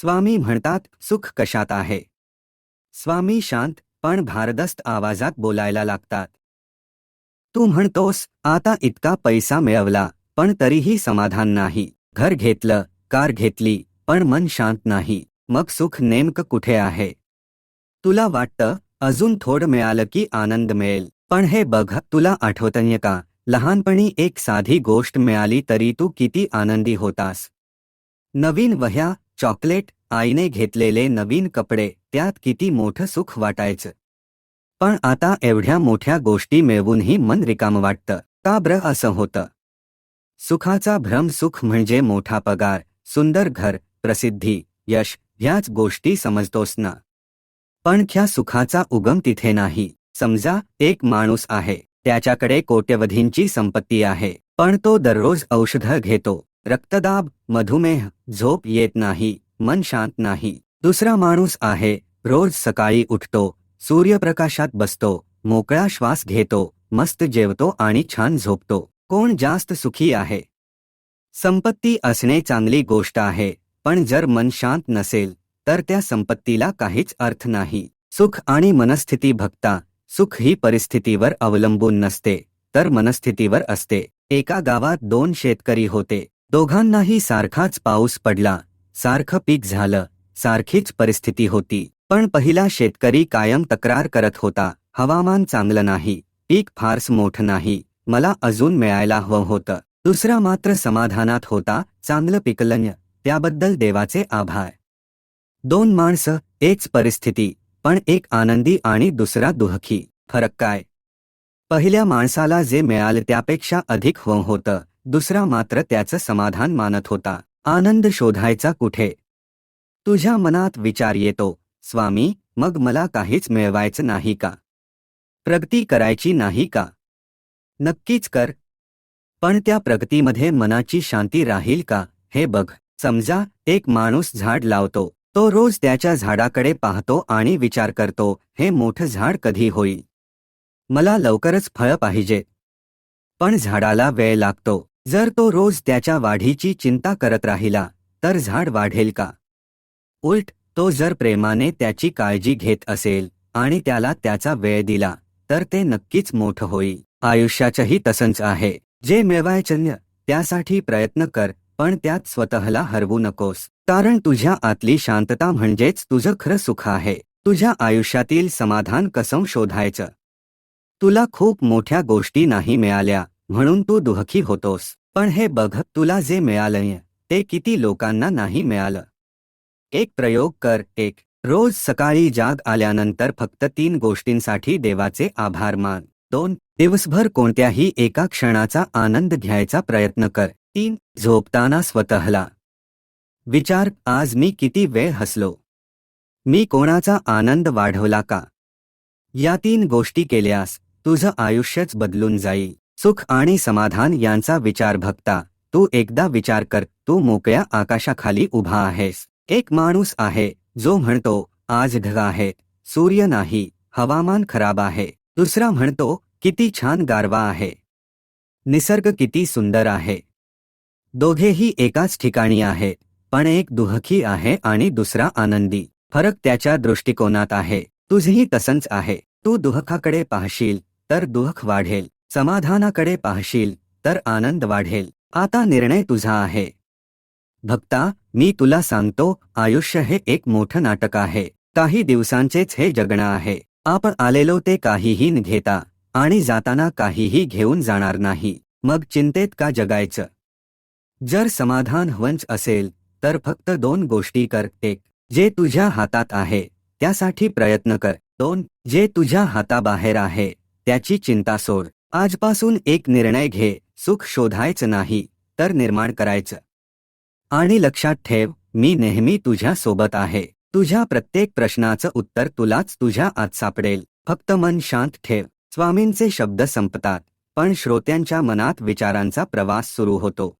स्वामी म्हणतात सुख कशात आहे? स्वामी शांत पण भारदस्त आवाजात बोलायला लागतात. तू म्हणतोस आता इतका पैसा मिळवला पण तरीही समाधान नाही. घर घेतलं कार घेतली पण मन शांत नाही. मग सुख नेमकं कुठे आहे? तुला वाटतं अजून थोडं मिळालं की आनंद मिळेल. पण हे बघ तुला आठवतन्य का? लहानपणी एक साधी गोष्ट मिळाली तरी तू किती आनंदी होतास. नवीन वह्या चॉकलेट आईने घेतलेले नवीन कपडे त्यात किती मोठं सुख वाटायचं. पण आता एवढ्या मोठ्या गोष्टी मिळवूनही मन रिकाम वाटतं. का ब्र असं होतं? सुखाचा भ्रम सुख म्हणजे मोठा पगार सुंदर घर प्रसिद्धी यश ह्याच गोष्टी समजतोस ना. पण ख्या सुखाचा उगम तिथे नाही. समजा एक माणूस आहे त्याच्याकडे कोट्यवधींची संपत्ती आहे पण तो दररोज औषधं घेतो. रक्तदाब मधुमेह झोप येत नाही मन शांत नाही. दुसरा माणूस आहे रोज सकाळी उठतो सूर्यप्रकाशात बसतो मोकळा श्वास घेतो मस्त जेवतो आणि छान झोपतो. कोण जास्त सुखी आहे? संपत्ती असणे चांगली गोष्ट आहे पण जर मन शांत नसेल तर त्या संपत्तीला काहीच अर्थ नाही. सुख आणि मनस्थिती भक्ता सुख ही परिस्थितीवर अवलंबून नसते तर मनस्थितीवर असते. एका गावात दोन शेतकरी होते दोघांनाही सारखाच पाऊस पडला. सारखं पीक झालं. सारखीच परिस्थिती होती. पण पहिला शेतकरी कायम तक्रार करत होता. हवामान चांगलं नाही. पीक फारस मोठं नाही. मला अजून मिळायला हवं होतं. दुसरा मात्र समाधानात होता. चांगलं पिकलं त्याबद्दल देवाचे आभार. दोन माणसं एकच परिस्थिती. पण एक आनंदी आणि दुसरा दुःखी. फरक काय? पहिल्या माणसाला जे मिळालं त्यापेक्षा अधिक हवं होतं. दुसरा मात्र त्याचं समाधान मानत होता. आनंद शोधायचा कुठे? तुझ्या मनात विचार येतो स्वामी मग मला काहीच मिळवायचं नाही का? प्रगती करायची नाही का? नक्कीच कर. पण त्या प्रगतीमध्ये मनाची शांती राहील का? हे बघ. समजा एक माणूस झाड लावतो. तो रोज त्याच्या झाडाकडे पाहतो आणि विचार करतो हे मोठं झाड कधी होईल? मला लवकरच फळ पाहिजे. पण झाडाला वेळ लागतो. जर तो रोज त्याच्या वाढीची चिंता करत राहिला तर झाड वाढेल का? उलट तो जर प्रेमाने त्याची काळजी घेत असेल आणि त्याला त्याचा वेळ दिला तर ते नक्कीच मोठं होईल. आयुष्याचंही तसंच आहे. जे मिळवायचन्य त्यासाठी प्रयत्न कर पण त्यात स्वतःला हरवू नकोस. कारण तुझ्या आतली शांतता म्हणजेच तुझं खरं सुख आहे. तुझ्या आयुष्यातील समाधान कसं शोधायचं? तुला खूप मोठ्या गोष्टी नाही मिळाल्या. म्हणून तू दुःखी होतोस. पण हे बघ तुला जे मिळालंय ते किती लोकांना नाही मिळालं. एक प्रयोग कर एक. रोज सकाळी जाग आल्यानंतर फक्त तीन गोष्टींसाठी देवाचे आभार मान. दोन. दिवसभर कोणत्याही एका क्षणाचा आनंद घ्यायचा प्रयत्न कर. तीन. झोपताना स्वतःला. विचार आज मी किती वेळ हसलो? मी कोणाचा आनंद वाढवला का? या तीन गोष्टी केल्यास तुझं आयुष्यच बदलून जाईल. सुख आणि समाधान यांचा विचार भक्ता. तू एकदा विचार कर तू मोकळ्या आकाशाखाली उभा आहेस. एक माणूस आहे जो म्हणतो आज ढग आहे सूर्य नाही हवामान खराब आहे. दुसरा म्हणतो किती छान गारवा आहे. निसर्ग किती सुंदर आहे. दोघेही एकाच ठिकाणी आहेत पण एक दुहखी आहे आणि दुसरा आनंदी. फरक त्याच्या दृष्टिकोनात आहे. तुझही तसंच आहे. तू दुहखाकडे पाहशील तर दुःख वाढेल. समाधानाकडे पाहशील तर आनंद वाढेल. आता निर्णय तुझा आहे. भक्ता मी तुला सांगतो आयुष्य हे एक मोठं नाटक आहे. काही दिवसांचेच हे जगणं आहे. आपण आलेलो ते काहीही घेता आणि जाताना काहीही घेऊन जाणार नाही. मग चिंतेत का जगायचं? जर समाधान हवंच असेल तर फक्त दोन गोष्टी कर. एक जे तुझ्या हातात आहे त्यासाठी प्रयत्न कर. दोन जे तुझ्या हाताबाहेर आहे त्याची चिंता सोड. आजपासून एक निर्णय घे. सुख शोधायचं नाही तर निर्माण करायचं. आणि लक्षात ठेव मी नेहमी तुझ्या सोबत आहे. तुझ्या प्रत्येक प्रश्नाचं उत्तर तुलाच तुझ्या आत सापडेल. फक्त मन शांत ठेव. स्वामींचे शब्द संपतात पण श्रोत्यांच्या मनात विचारांचा प्रवास सुरू होतो.